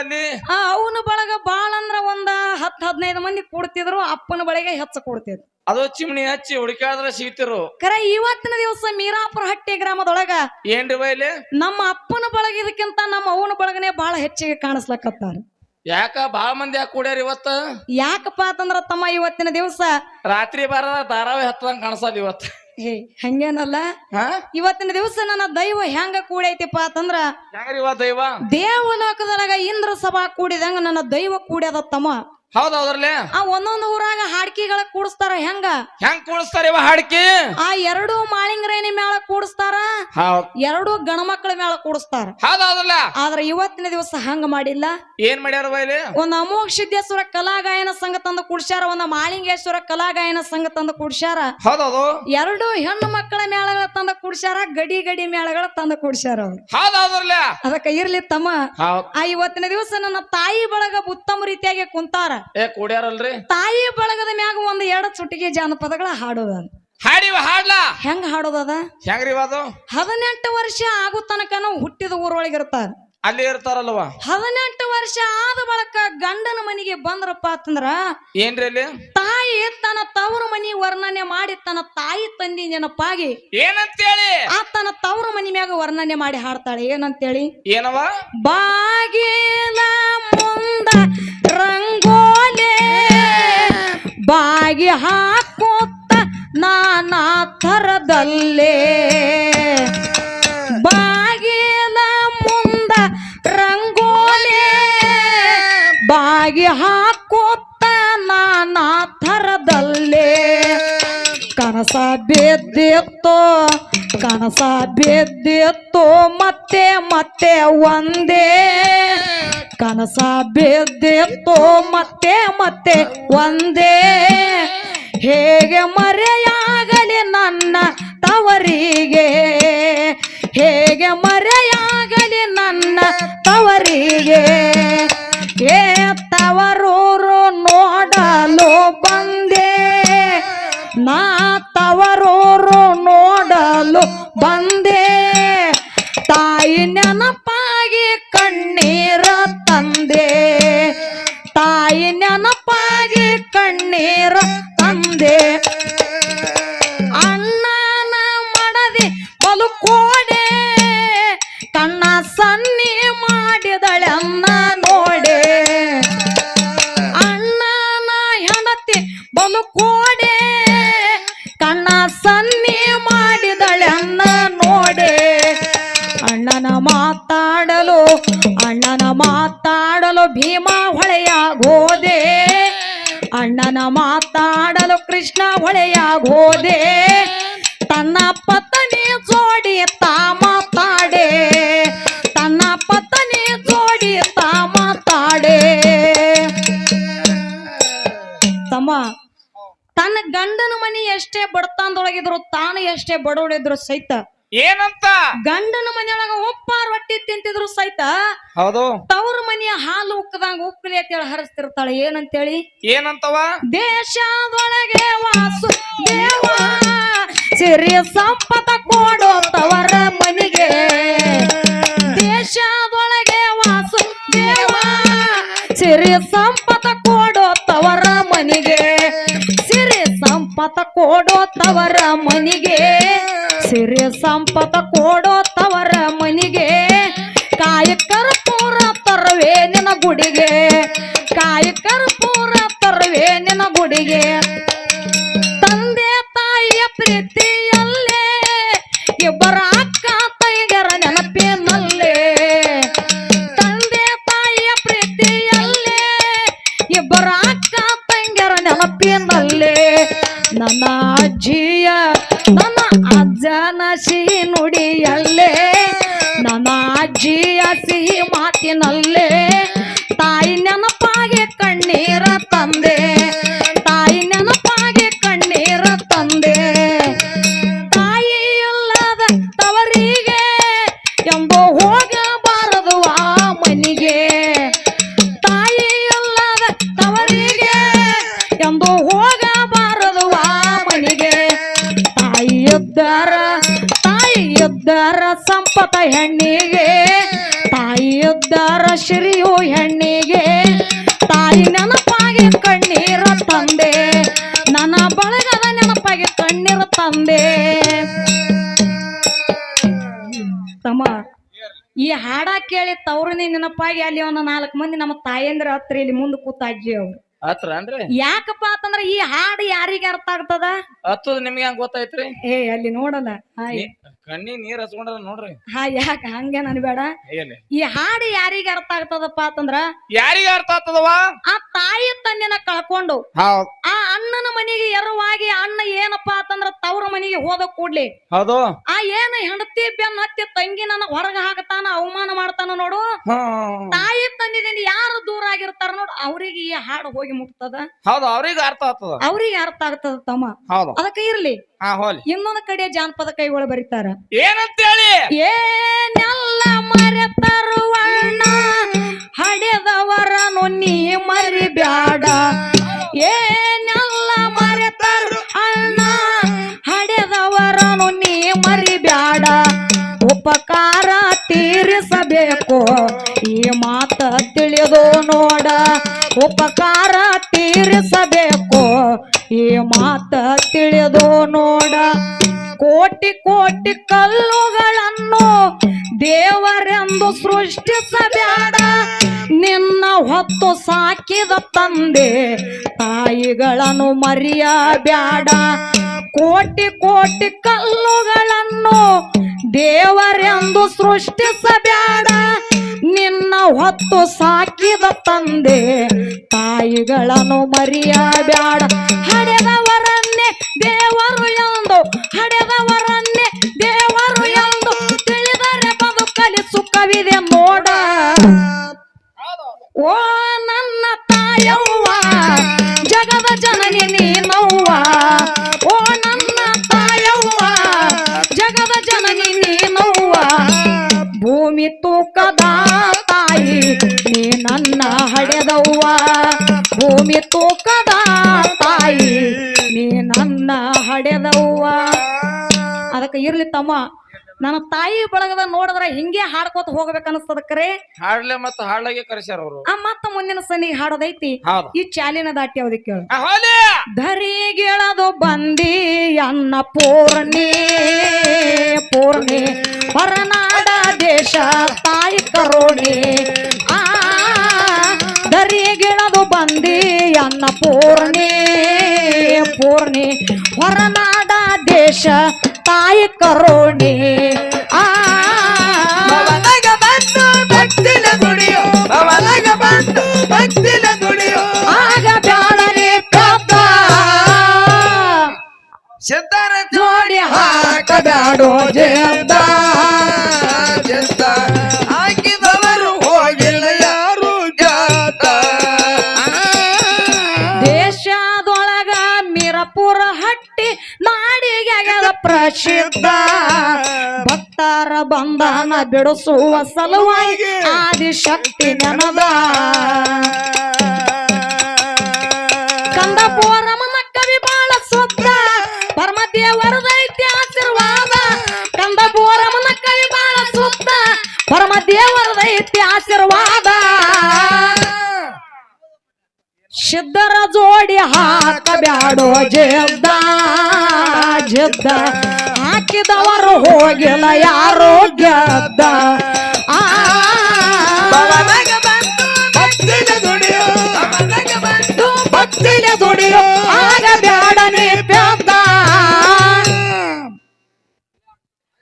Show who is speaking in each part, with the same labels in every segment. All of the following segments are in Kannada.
Speaker 1: ಅಲ್ಲಿ?
Speaker 2: ಅವನ ಬಳಗ ಬಾಳ ಅಂದ್ರ ಒಂದ ಹತ್ ಹದಿನೈದು ಮಂದಿ ಕೂಡ್ತಿದ್ರು ಅಪ್ಪನ ಬಳಿಗೆ ಹೆಚ್ಚ ಕೊಡ್ತಿದ್ರು.
Speaker 1: ಅದು ಚಿಮಣಿ ಹಚ್ಚಿ ಹುಡುಕಾದ್ರೆ ಸಿಗ್ತಿರು.
Speaker 2: ಕರೆ ಇವತ್ತಿನ ದಿವಸ ಮೀರಾಪುರ ಹಟ್ಟಿ ಗ್ರಾಮದೊಳಗ
Speaker 1: ಏನ್ರಿ ಬೈಲಿ
Speaker 2: ನಮ್ಮ ಅಪ್ಪನ ಬಳಗ ಇದಕ್ಕಿಂತ ನಮ್ಮ ಅವನ ಬಳಗನೆ ಬಾಳ ಹೆಚ್ಚಿಗೆ ಕಾಣಿಸ್ಲಕತ್ತಾರ.
Speaker 1: ಯಾಕ ಬಾಳ ಮಂದಿ ಯಾಕೆ ಕೂಡ್ಯಾರ ಇವತ್ತ?
Speaker 2: ಯಾಕಪ್ಪ ಅಂತಂದ್ರ ತಮ್ಮ ಇವತ್ತಿನ ದಿವಸ
Speaker 1: ರಾತ್ರಿ ಬಾರ ಧಾರಾವಾಹಿ ಹತ್ತದಂಗ ಕಾಣಿಸಲ್ಲ ಇವತ್ತ.
Speaker 2: ಹೇ ಹಂಗೇನಲ್ಲ?
Speaker 1: ಹಾ?
Speaker 2: ಇವತ್ತಿನ ದಿವಸ ನನ್ನ ದೈವ ಹೆಂಗ ಕೂಡೈತಿಪ್ಪ ಅಂತಂದ್ರ
Speaker 1: ದೈವ?
Speaker 2: ದೇವಲೋಕದೊಳಗ ಇಂದ್ರ ಸಭಾ ಕೂಡಿದಂಗ ನನ್ನ ದೈವ ಕೂಡ್ಯದ ತಮ್ಮ.
Speaker 1: ಹೌದೌದ್ರಲ್ಲಿ
Speaker 2: ಆ ಒಂದೊಂದು ಊರಾಗ ಹಾಡ್ಕಿಗಳ ಕೂಡಿಸ್ತಾರ ಹೆಂಗ?
Speaker 1: ಹೆಂಗ್ ಕೂಡಿಸ್ತಾರ ಇವ ಹಾಡ್ಕಿ?
Speaker 2: ಆ ಎರಡು ಮಾಳಿಂಗ್ರೇಣಿ ಮೇಳ ಕೂಡಿಸ್ತಾರ ಎರಡು ಗಣಮಕ್ಕಳ ಮೇಲೆ ಕೂಡಿಸ್ತಾರ. ಆದ್ರೆ ಇವತ್ತಿನ ದಿವಸ ಹಂಗ ಮಾಡಿಲ್ಲ.
Speaker 1: ಏನ್ ಮಾಡ್ಯಾರ ಒಂದು
Speaker 2: ಒಂದ್ ಅಮೋಘ ಸಿದ್ದೇಶ್ವರ ಕಲಾಗಾಯನ ಸಂಘ ತಂದು ಕೂಡ್ಸ್ಯಾರ ಒಂದ್ ಮಾಳಿಂಗೇಶ್ವರ ಕಲಾಗಾಯನ ಸಂಘ ತಂದು ಕೂಡ್ಸ್ಯಾರ.
Speaker 1: ಹೌದೌದು.
Speaker 2: ಎರಡು ಹೆಣ್ಣು ಮಕ್ಕಳ ಮೇಳಗಳ ತಂದು ಕೂಡ್ಸ್ಯಾರ ಗಡಿ ಗಡಿ ಮೇಳಗಳ ತಂದು ಕೂಡ್ಸ್ಯಾರ ಅವ್ರು.
Speaker 1: ಹೌದ್ ಹೌದ್ರಲ್ಲ
Speaker 2: ಅದಕ್ಕ ಇರ್ಲಿ ತಮ್ಮ. ಆ ಇವತ್ತಿನ ದಿವಸ ನನ್ನ ತಾಯಿ ಬಳಗ ಉತ್ತಮ ರೀತಿಯಾಗಿ ಕುಂತಾರ.
Speaker 1: ಏ ಕೂಡ್ಯಾರಲ್ರಿ?
Speaker 2: ತಾಯಿ ಬಳಗದ ಮ್ಯಾಗ ಒಂದ್ ಎರಡು ಸುಟ್ಟಿಗೆ ಜಾನಪದಗಳ ಹಾಡೋದ
Speaker 1: ಹಾಡಿವ ಹಾಡ್ಲಾ.
Speaker 2: ಹೆಂಗ್ ಹಾಡೋದದ
Speaker 1: ಹೆಂಗ್ರಿ ಅದು?
Speaker 2: ಹದಿನೆಂಟು ವರ್ಷ ಆಗೋ ತನಕ ಹುಟ್ಟಿದ ಊರೊಳಗೆ ಇರ್ತಾರೆ
Speaker 1: ಅಲ್ಲಿ ಇರ್ತಾರಲ್ವ
Speaker 2: ಹದಿನೆಂಟು ವರ್ಷ ಆದ ಬಳಕ ಗಂಡನ ಮನೆಗೆ ಬಂದ್ರಪ್ಪ ಅಂತಂದ್ರ
Speaker 1: ಏನ್ರಿ ಅಲ್ಲಿ?
Speaker 2: ತಾಯಿ ತನ್ನ ತವರು ಮನಿ ವರ್ಣನೆ ಮಾಡಿ ತನ್ನ ತಾಯಿ ತಂದಿ ನೆನಪಾಗಿ
Speaker 1: ಏನಂತೇಳಿ?
Speaker 2: ಆ ತನ್ನ ತವರು ಮನಿ ಮ್ಯಾಗ ವರ್ಣನೆ ಮಾಡಿ ಹಾಡ್ತಾಳೆ. ಏನಂತೇಳಿ?
Speaker 1: ಏನವ
Speaker 2: ಬಾಗಿಲ ಮುಂದ ರಂಗೋಲೆ ಬಾಗಿ ಹಾಕೋತ್ತ ನಾನಾ ಥರದಲ್ಲೇ ಬಾಗಿಲ ಮುಂದ ರಂಗೋಲೆ ಬಾಗಿ ಹಾಕೋತ್ತ ನಾನಾ ಥರದಲ್ಲೇ. ಕನಸ ಬಿದ್ದಿತ್ತೋ ಕನಸ ಬಿದ್ದಿತ್ತೋ, ಮತ್ತೆ ಮತ್ತೆ ಒಂದೇ. ಕನಸ ಬಿದ್ದಿತ್ತೋ, ಮತ್ತೆ ಮತ್ತೆ ಒಂದೇ. ಹೇಗೆ ಮರೆಯಾಗಲಿ ನನ್ನ ತವರಿಗೆ? ಹೇಗೆ ಮರೆಯಾಗಲಿ ನನ್ನ ತವರಿಗೆ? ಏ ತವರೂರು ನೋಡಲು ಬಂದೆ. ನಾ ತವರೂರು ನೋಡಲು ಬಂದೆ. ತಾಯಿ ನೆನಪಾಗಿ ಕಣ್ಣೀರ ತಂದೆ. ತಾಯಿ ನೆನಪಾಗಿ ಕಣ್ಣೀರ ತಂದೆ ಬಡತನದೊಳಗಿದ್ರು ತಾನು ಎಷ್ಟೇ ಬಡವಳಿದ್ರು ಸಹಿತ.
Speaker 1: ಏನಂತ?
Speaker 2: ಗಂಡನ ಮನೆಯೊಳಗ ಉಪ್ಪ ರೊಟ್ಟಿ ತಿಂತಿದ್ರು ಸಹಿತ.
Speaker 1: ಹೌದು.
Speaker 2: ತವ್ರ ಮನೆಯ ಹಾಲು ಉಕ್ಕದಂಗ ಉಕ್ಕಲಿ ಅಂತೇಳಿ ಹರಿಸ್ತಿರ್ತಾಳೆ. ಏನಂತೇಳಿ?
Speaker 1: ಏನಂತವ?
Speaker 2: ದೇಶದೊಳಗೆ ವಾಸು ದೇವ ಸಿರಿ ಸಂಪದ ಕೊಡೋ ತವರ ಮನೆಗೆ. ದೇಶದೊಳಗೆ ವಾಸು ದೇವ ಸಿರಿ ಸಂಪದ ಕೊಡೋ ತವರ ಮನಿಗೆ. ಸಂಪದ ಕೊಡೋ ತವರ ಮನಿಗೆ ಸಿರಿ ಸಂಪತ ಕೊಡೋ ತವರ ಮನಿಗೆ, ಕಾಯಕರ ಕರ್ಪೂರ ತರವೇ ನಿನ ಗುಡಿಗೆ, ಕಾಯಕರ ಕರ್ಪೂರ ತರವೇ ನಿನ ಗುಡಿಗೆ. ತಂದೆ ತಾಯಿಯ ಪ್ರೀತಿಯಲ್ಲೇ ಇಬ್ಬರ ಅಕ್ಕ ಅಜ್ಜಿಯ ಸಿಹಿ ಮಾತಿನಲ್ಲೇ, ತಾಯಿ ನೆನಪಾಗಿ ಕಣ್ಣೀರ ತಂದೆ, ತಾಯಿ ನೆನಪಾಗಿ ಕಣ್ಣೀರ ತಂದೆ. ತಾಯಿ ಇಲ್ಲದ ತವರಿಗೆ ಎಂಬೋ ಹೋಗಬಾರದು ಆ ಮನಿಗೆ. ತಾಯಿ ಇಲ್ಲದ ತವರಿಗೆ ಎಂದು ಹೋಗಬಾರದು ಆ ಮನಿಗೆ. ತಾಯಿ ಇದ್ದಾರ ತಾಯಿ ಸಂಪತ ಹೆಣ್ಣಿಗೆ. ಬಂಗಾರ ಶ್ರೀಯು ಹೆಣ್ಣಿಗೆ? ತಾಯಿ ನೆನಪಾಗಿ ಕಣ್ಣೀರ ತಂದೆ. ನನ್ನ ಬಳಗದ ನೆನಪಾಗಿ ಕಣ್ಣೀರ ತಂದೆ. ತಮ್ಮ, ಈ ಹಾಡ ಕೇಳಿ ತವ್ರನೇ ನೆನಪಾಗಿ ಅಲ್ಲಿ ಒಂದು ನಾಲ್ಕು ಮಂದಿ ನಮ್ಮ ತಾಯಂದ್ರ ಹತ್ರ ಇಲ್ಲಿ ಮುಂದೆ ಕೂತಾಜ್ಜಿ ಅವ್ರು.
Speaker 1: ಹತ್ರ ಅಂದ್ರೆ?
Speaker 2: ಯಾಕಪ್ಪ ಅಂತಂದ್ರ ಈ ಹಾಡು ಯಾರಿಗೆ ಅರ್ಥ ಆಗ್ತದ?
Speaker 1: ಹತ್ತದ ನಿಮ್ಗೆ ಹಂಗ ಗೊತ್ತಾಯ್ತ್ರಿ?
Speaker 2: ಏ ಅಲ್ಲಿ ನೋಡಲ್ಲ. ಹಾಯ್.
Speaker 1: ಕಣ್ಣಿ ನೀರ್ ಹಚ್ಕೊಂಡ್ರ ನೋಡ್ರಿ.
Speaker 2: ಹಾ ಯಾಕ ಹಂಗೆ ಅನ್ಬೇಡ
Speaker 1: ಬೇಡ.
Speaker 2: ಈ ಹಾಡು ಯಾರಿಗೆ ಅರ್ಥ ಆಗ್ತದಪ್ಪ ಅಂತಂದ್ರ
Speaker 1: ಯಾರಿಗ ಅರ್ಥ ಆಗ್ತದವ
Speaker 2: ಆ ತಾಯಿ ತಂದೆನ ಕಳ್ಕೊಂಡು
Speaker 1: ಹೌದ್.
Speaker 2: ಆ ಅಣ್ಣನ ಮನೆಗೆ ಎರವಾಗಿ ಅಣ್ಣ ಏನಪ್ಪಾ ಅಂತಂದ್ರ ತವ್ರ ಮನೆಗೆ ಹೋದ ಕೂಡ್ಲಿ
Speaker 1: ಹೌದು.
Speaker 2: ಆ ಏನ ಹೆಂಡತಿ ಬೆನ್ನ ಹತ್ತಿ ತಂಗಿ ನನ್ನ ಹೊರಗ ಹಾಕತಾನ ಅವಮಾನ ಮಾಡ್ತಾನ ನೋಡು.
Speaker 1: ಹ್ಮ್
Speaker 2: ತಾಯಿ ತಂದಿದ್ದೀನಿ ಆಗಿರ್ತಾರ ನೋಡು ಅವ್ರಿಗೆ ಈ ಹಾಡು ಹೋಗಿ ಮುಟ್ತದ?
Speaker 1: ಹೌದು ಅವ್ರಿಗೆ ಅರ್ಥ ಆಗ್ತದ.
Speaker 2: ಅವ್ರಿಗೆ ಅರ್ಥ ಆಗ್ತದ ತಮ್ಮ.
Speaker 1: ಹೌದು.
Speaker 2: ಅದಕ್ಕೆ ಇರ್ಲಿ.
Speaker 1: ಹಾ ಹೋಲಿ.
Speaker 2: ಇನ್ನೊಂದು ಕಡೆ ಜಾನಪದ ಕೈಗಳು ಬರೀತಾರ.
Speaker 1: ಏನಂತೇಳಿ?
Speaker 2: ಏನೆಲ್ಲ ಮರೆತರುವಣ್ಣ ಹಡೆದವರನು ನೀ ಮರಿಬ್ಯಾಡ. ಏನೆಲ್ಲ ಮರೆತರು ಅಣ್ಣ ಹಡೆದವರನು ನೀ ಮರಿಬ್ಯಾಡ. ಉಪಕಾರ ತೀರಿಸಬೇಕು ಈ ಮಾತ ತಿಳಿದು ನೋಡ ಉಪಕಾರ ತೀರಿಸಬೇಕು. ಈ ಮಾತ ತಿಳಿದು ನೋಡ. ಕೋಟಿ ಕೋಟಿ ಕಲ್ಲುಗಳನ್ನು ದೇವರೆಂದು ಸೃಷ್ಟಿಸಬೇಡ. ನಿನ್ನ ಹೊತ್ತು ಸಾಕಿದ ತಂದೆ ತಾಯಿಗಳನ್ನು ಮರೆಯಬೇಡ. ಕೋಟಿ ಕೋಟಿ ಕಲ್ಲುಗಳನ್ನು ದೇವರೆಂದು ಸೃಷ್ಟಿಸಬೇಡ. ಹೊತ್ತು ಸಾಕಿದ ತಂದೆ ತಾಯಿಗಳನ್ನು ಮರಿಯಬೇಡ. ಹಡೆದವರನ್ನೇ ದೇವರು ಎಂದು ಹಡೆದವರನ್ನೇ ದೇವರು ಎಂದು ತಿಳಿದರೆ ಬದುಕಲಿ ಸುಖವಿದೆ ನೋಡ. ಓ ಅದಕ್ಕೆ ಇರ್ಲಿ ತಮ್ಮ. ನನ್ನ ತಾಯಿ ಬಳಗದ ನೋಡಿದ್ರ ಹಿಂಗೆ ಹಾಡ್ಕೋತ ಹೋಗ್ಬೇಕನ್ಸ್ತದ ಕರೆ.
Speaker 1: ಹಾಡ್ಲೆ ಮತ್ತ ಹಾಡ್ಲಾಗೆ ಕರೆಸ್ಯಾರ ಅವರು.
Speaker 2: ಆ ಮತ್ತ ಮುಂದಿನ ಸನಿ ಹಾಡೋದೈತಿ.
Speaker 1: ಹೌದು.
Speaker 2: ಈ ಚಾಲಿನ ದಾಟಿ ಅವ್ರಿಗೆ ಕೇಳು. ಧರಿಗೆಳದು ಬಂದಿ ಅನ್ನ ಪೂರ್ಣಿ ಪೂರ್ಣಿ. ಹೊರನಾಡ ದೇಶ ತಾಯಿ ಕರೋಣಿ. ಆ ಧರಿಗಿಳದು ಬಂದಿ ಅನ್ನ ಪೂರ್ಣಿ ಪೂರ್ಣಿ. ಹೊರನಾಡ ದೇಶ ಕರೋಣಿ. ಆ
Speaker 3: ಬಂದು ಭಕ್ತಿನ ದುಡಿಯೋ ಅವನಗ ಬಂದು ಭಕ್ತಿನ ದುಡಿಯೋ
Speaker 2: ಆಗ ಬ್ಯಾಡನೆ
Speaker 3: ಸಿದ್ಧರ
Speaker 2: ಜೋಡಿ
Speaker 3: ಹಾಕಬ್ಯಾಡೋ ಜಯಂತ.
Speaker 2: ಪ್ರಸಿದ್ಧ ಭಕ್ತರ ಬಂಧನ ಬಿಡಿಸುವ ಸಲುವಾಗಿ ಆದಿಶಕ್ತಿ ನೆನದ. ಕಂದಪುರಮನ ಕವಿ ಬಾಳ ಸುತ್ತ ಪರಮದೇವರದೈತಿ ಆಶೀರ್ವಾದ. ಕಂದಪುರಮನ ಕವಿ ಬಾಳ ಸುತ್ತ ಪರಮದೇವರದೈತಿ ಆಶೀರ್ವಾದ. ಸಿದ್ಧರ ಜೋಡಿ ಹಾಕ ಹಾಕಬ್ಯಾಡೋ ಜೆದ್ದ ಜೆದ್ದ ಹಾಕಿದವರು ಹೋಗಿಲ್ಲ ಯಾರೋ ಗೆದ್ದ
Speaker 3: ಭಕ್ತಿನ ದುಡಿಯೋ
Speaker 2: ಆಗ ಬ್ಯಾಡನೆ ಬೆದ್ದ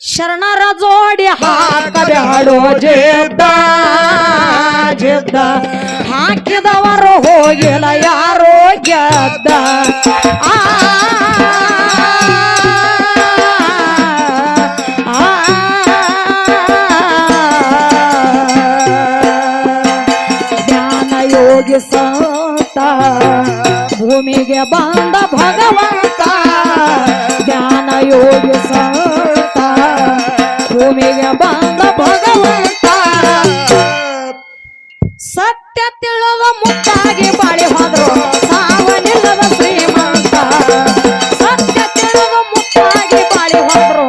Speaker 2: ಶರಣರ ಜೋಡಿ ಹಾಕಬ್ಯಾಡೋ ಜೆದ್ದ ಜೆದ್ದ. ಹಾಕಿದವರು ಹೋಗಿಲ್ಲ ಯಾರೋ ಗೆದ್ದ ಆ ಭೂಮಿಗೆ ಬಂದ ಭಗವಂತ, ಜ್ಞಾನ ಯೋಗಿ ಸಂತ ಭೂಮಿಗೆ ಬಂದ ಭಗವಂತ. ಸತ್ಯ ತಿಳಿದ ಮುಕ್ತಾಗಿ ಬಾಳಿ ಹೋದ್ರು ಸಾವನಿಲ್ಲದ ಶ್ರೀಮಂತ. ಸತ್ಯ ತಿಳಿದ ಮುಕ್ತಾಗಿ ಬಾಳಿ ಹೋದ್ರು